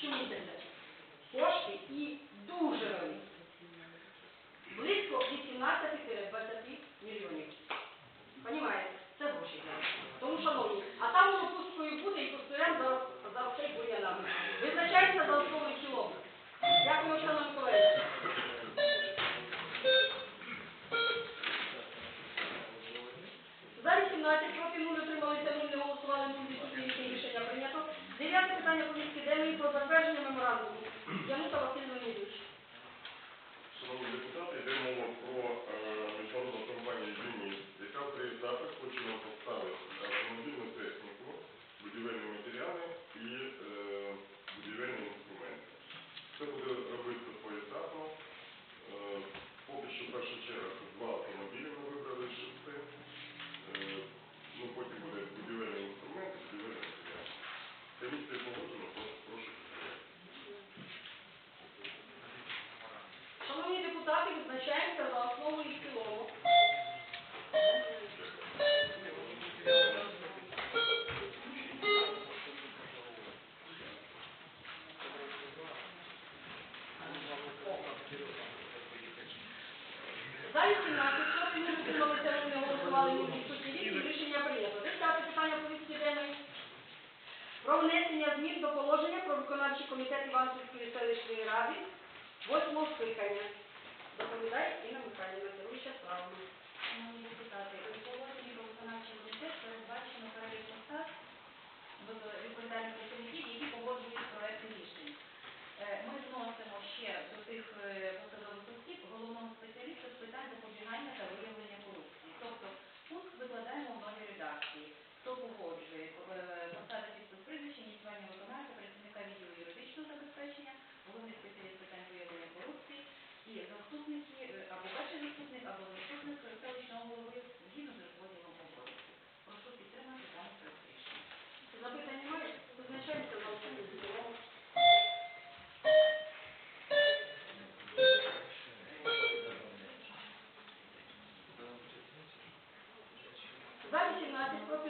She needs it. про затвердження меморандуму. Янута Василь Леонідович. Шановні депутати, йде мова про е, міжнародну компанію «Юніс», яка при запис хоче нам поставити автомобільну техніку, будівельні матеріали Комитет комітет Іванківської селищної ради восьмого скликання. Доповідає Інна Михайлівна.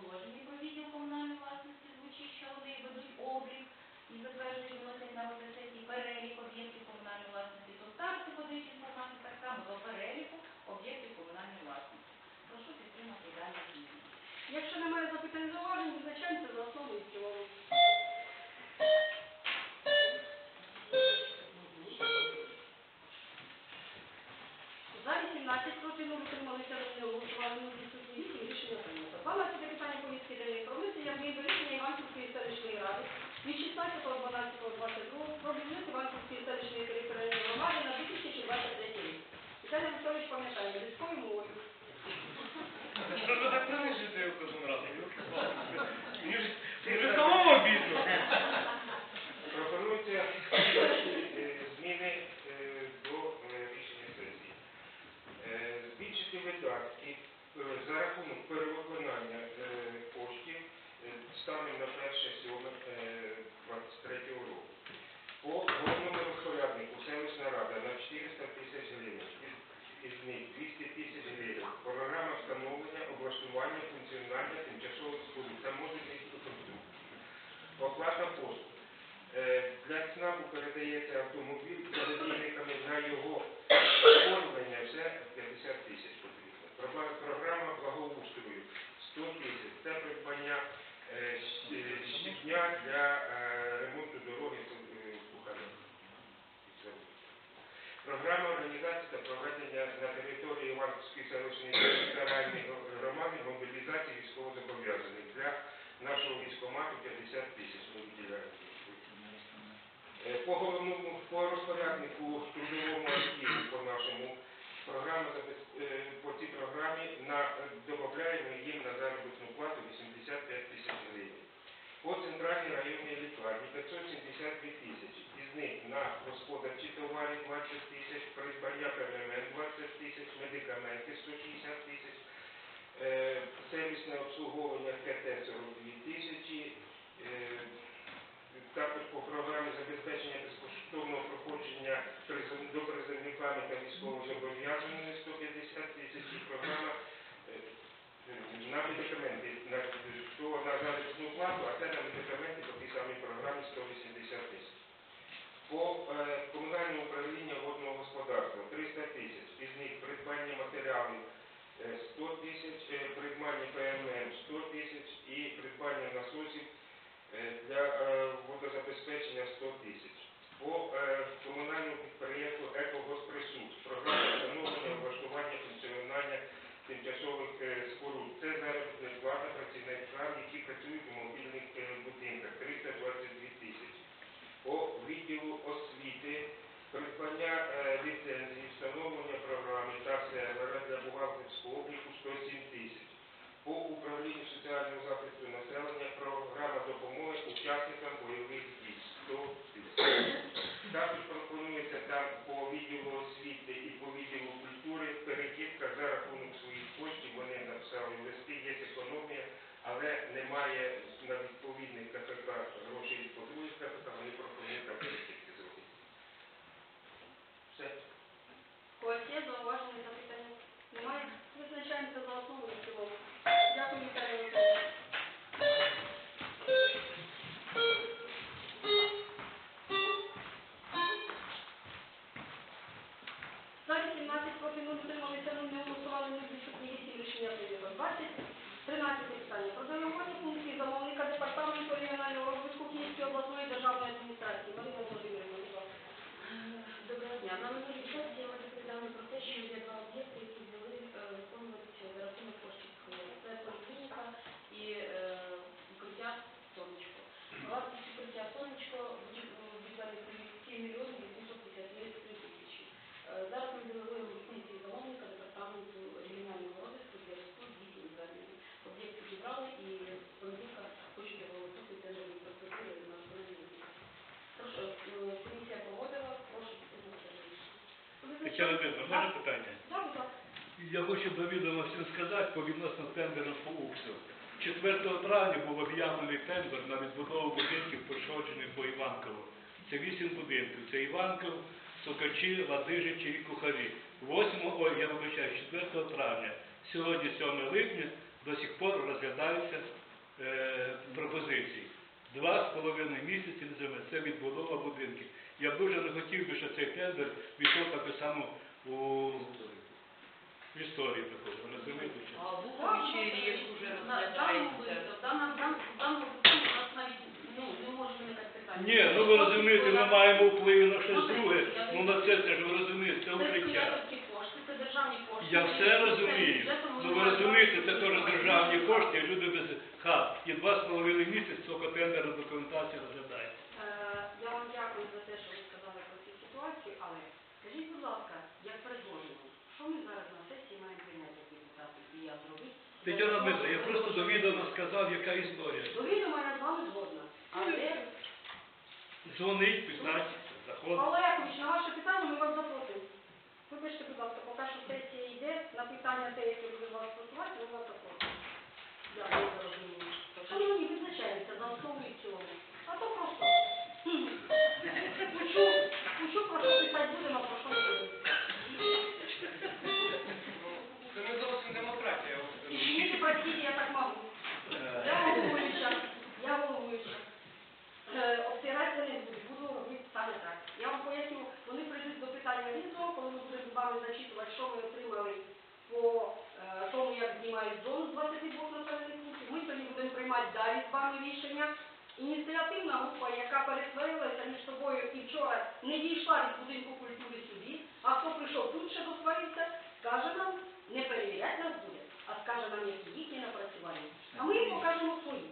положені про відділ комунальної власності звучить, що вони ведуть облік і затверджують вносять на розгляд перелік об'єктів комунальної власності то старці подають інформацію так само до переліку об'єктів комунальної власності. Прошу підтримати далі зміни. Якщо немає запитань зауважень, визначаємося за основу і в. від 16.12.22 про бюджет Іванківської селищної територіальної громади на 2023 рік. Віталій Анатолійович пам'ятає, військові мови. Що ж ви так не жити, виконання тимчасових споруд таможенних структур. Оплата послуг. Е, для ЦНАПу передається автомобіль території Іванківської селищної територіальної громади мобілізації військовозобов'язаних для нашого військомату 50 тисяч ми виділяємо. Е, По головному по розпоряднику трудовому архіву по нашому програма забез- е, по цій програмі на додаємо їм на заробітну плату 85 тисяч гривень. По центральній районній лікарні 572 тисячі. Із них на господарчі товари 20 тисяч, придбання ПММ 20 тисяч, медикаменти 160 тисяч, е, сервісне обслуговування КТ 42 тисячі, е, також по програмі забезпечення безкоштовного проходження до призовниками та військовозобов'язаними 150 тисяч. Програма е, на медикаменти, то на заробітну плату, а це на медикаменти по тій самій програмі 180 тисяч. По е, комунальному управлінню водного господарства 300 тисяч, із них придбання матеріалів е, 100 тисяч, е, придбання ПММ 100 тисяч і придбання насосів е, для е, водозабезпечення 100 тисяч. По е, комунальному підприємству «Екогоспресуд» програма встановлення облаштування функціонування тимчасових е, споруд. Це заробітна плата працівникам, які працюють у мобільних е, будинках 322 тисячі. По відділу освіти придбання е, ліцензії, встановлення програми та сервера для бухгалтерського обліку 107 тисяч. По управлінню соціального захисту населення програма допомоги учасникам бойових дій 100 тисяч. Також пропонується там по відділу освіти і по відділу культури перекидка за рахунок своїх коштів. Вони написали листи, є економія, але немає на відповідних КПК грошей по других КПК, вони пропонують там перекидки зробити. Все. Когось є зауваження, запитання? Немає? Визначаємося за основу і в цілому. Дякую, Віталій Олександрович. За 18 проти 0 утрималися, 0 не голосували, 0 відсутні, 8 рішення прийнято. 20. 13 питання. Про делегування функції замовника департаменту регіонального розвитку Київської обласної державної адміністрації. Марина Володимирівна, будь ласка. Доброго дня. На минулій сесії ми розповідали про те, що є два об'єкти, які взяли е, виконуватися за рахунок коштів Це поліклініка і е, укриття сонечко. Вартість укриття сонечко бюджетних 7 мільйонів 853 тисячі. Е, Зараз ми делегуємо функції замовника департаменту регіонального розвитку для зв'язку з їхнім зверненням. Об'єкт підібрали і з понеділка хочуть оголосити тендерні процедури на виконання. Прошу, е, комісія погодила, прошу підтримати Дмитрівна, може питання? Я хочу до відома всім сказати по відносно тендеру по УКСу. 4 травня був об'явлений тендер на відбудову будинків, пошкоджених по Іванкову. Це 8 будинків. Це Іванков, Сокачі, Ладижичі і Кухарі. 8, ой, я вибачаю, 4 травня. Сьогодні 7 липня до сих пор розглядаються е, пропозиції. Два з половиною місяці. Це відбудова будинків. Я б дуже не хотів би, щоб цей тендер війшов так само у в історії такого, розумієте? А Буковичі рік уже розглядається. в даному в нас навіть ну, не може виникати питання. Ні, ну ви розумієте, ми маємо вплив на щось друге. Ну на це це ж ви розумієте, це укриття. сприятливі кошти, це державні кошти. Я все розумію. Ну ви розумієте, це теж державні кошти, люди без хат. І два з половиною місяць цього тендеру документація розглядається. Вам дякую за те, що ви сказали про цю ситуацію, але скажіть, будь ласка, як предложено, що ми зараз на сесії маємо прийняти депутати і я зробити? Тетяна Дмитрівна, я просто довідано сказав, яка історія. До відома я з вами згодна. Але, Дзвонить, питать, заходить. Якович, на ваше питання ми вас запросимо. Вибачте, будь ласка, поки що сесія йде, на питання те, яке буде вас стосувати, ми вас запросимо. Дякую за розуміння. Шановні, визначаємося за основу і в цілому. А то просто. Учу, учу, про що писати будемо, про що не будемо. Це не зовсім демократія. я вам скажу. Извините, простите, я так могу. Я головуюча, я головуюча. Е, не буду, буду робити саме так. Я вам поясню, вони прийдуть до питання різного, коли ми будемо з вами зачитувати, що ми отримали по е, тому, як знімають зону з 22 населених пунктів. Ми тоді будемо приймати далі з вами рішення. Ініціативна група, яка пересварилася між собою і вчора не дійшла від будинку культури сюди, А хто прийшов тут ще досварився, скаже нам, не перевіряти нас буде, а скаже нам, які їхні напрацювання. А ми їм покажемо свої.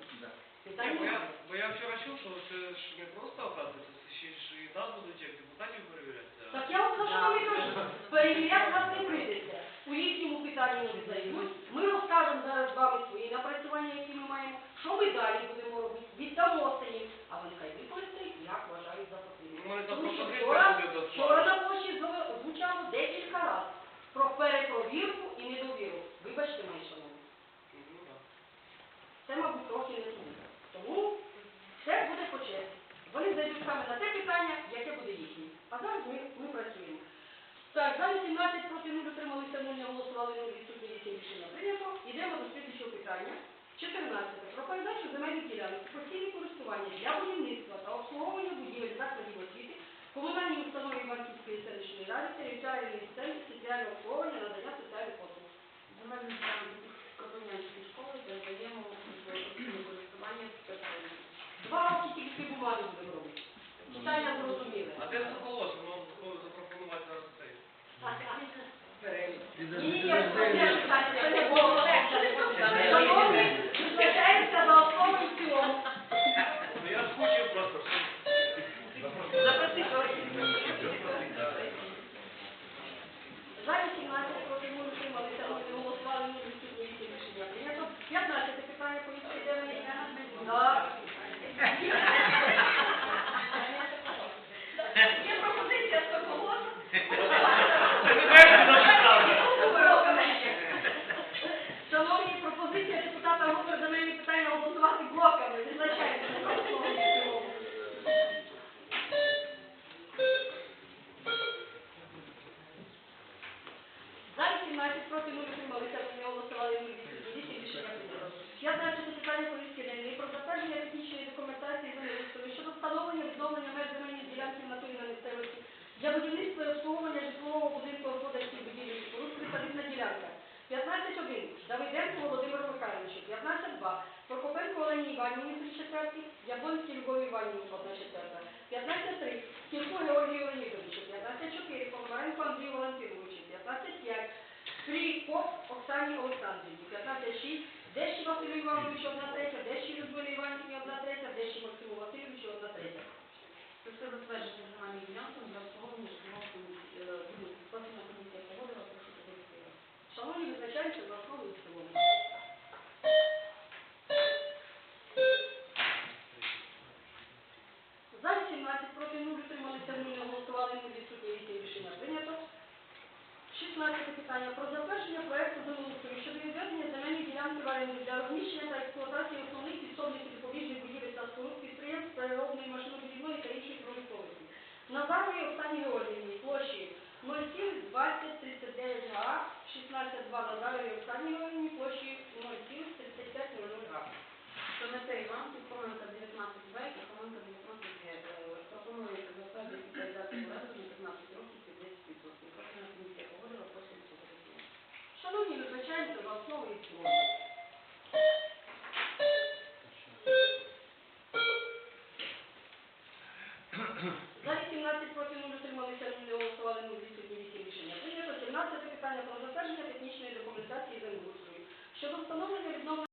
Бо я, бо я вчора чув, що це ж не просто оказується, це ще ж і нас будуть як депутатів перевіряти. Так я за що вам і кажу, перевіряти нас не прийдеться. У їхньому питанні вони зайдуть, ми розкажемо зараз з вами свої напрацювання, які ми маємо, що ми далі будемо робити, віддамо це їм, а вони хай використають, як вважають за потрібне. У мене там Тому що пропозиція вчора, буде до вчора на площі зв- звучало декілька разів про перепровірку і недовіру. Вибачте, мої шановні. Ну, так. Це, мабуть, трохи не туди. Тому все буде по черзі. Вони зайдуть саме на те питання, яке буде їхнє. А зараз ми, ми працюємо. Так, за 18 проти 0 утрималися 0, не голосували 0, відсутні 8 рішення прийнято. Йдемо до слідчого питання. 14. Про передачу земельних ділянок у постійне користування для будівництва та обслуговування будівель закладів освіти комунальній установі Іванківської селищної ради територіальної системи обслуговування надання соціальних послуг. Земельні ділянки Кропивнянської школи передаємо користування в Два роки тільки бумаги будемо робити. Питання зрозуміли. А де соколос? Воно такого запропонувати зараз цей. Ні, ні, ні, не було. Шановні, визначається за основу і в цілому. Ну я скучив просто. Запроси За 18 проти 0 утрималися, не голосували, ні відсутні рішення рішення прийнято. 15 питання повістки денної. Так. Є пропозиція Соколова. Шановні, пропозиція депутата групи земельні питання голосувати блоками. Визначається за основу і в цілому. За 18 проти 0 утрималися, не голосували 0 відсутні рішення прийнято. 15 питання повістки денної про затвердження технічної документації землеустрою щодо встановлення відновлення меж земельної ділянки в натурі на місцевості для будівництва і обслуговування житлового будинку господарських будівель і споруд присадибна ділянка. 15.1. Давиденко Володимиру Михайловичу. 15.2. Прокопенко Олені Іванівні 3 четверті. Яблонській Любові Іванівні 1 четверта. 15.3. Кірку Георгію Леонідовичу. 15.4. Пономаренко Андрію Валентиновичу. 15.5. Фрій-Поп Оксані Олександрівні. 15.6. Дещі Василю Івановичу 1 третя. Дещі Людмилі Іванівні 1 третя. Дещі Максиму Васильовичу 1 третя. Це все затвердження земельних ділянок для обслуговування житлового комісії. Профільна комісія погодила, прошу підтримати. Шановні визначаються за основу і в цілому. За 18 проти 0 утрималися 0, не голосували 0, відсутні рішення прийнято. 16 питання про затвердження проекту землеустрою в оренду для розміщення та експлуатації основних підсобних і допоміжних будівель та споруд підприємств переробної машинобудівної та іншої промисловості. Назаровій Оксані Георгіївні площі 0,2039 га, 16,2 Назаровій Оксані Георгіївні площі 0,3500 га. Комете Іванки, Хоменка 19 Б і Хоменка 19 Г. Пропонується затвердити передати в оренду на 15 років під 10%. Профільна комісія погодила, прошу підтримати. Шановні, визначаємося за основу і в цілому. щодо встановлення відновлення.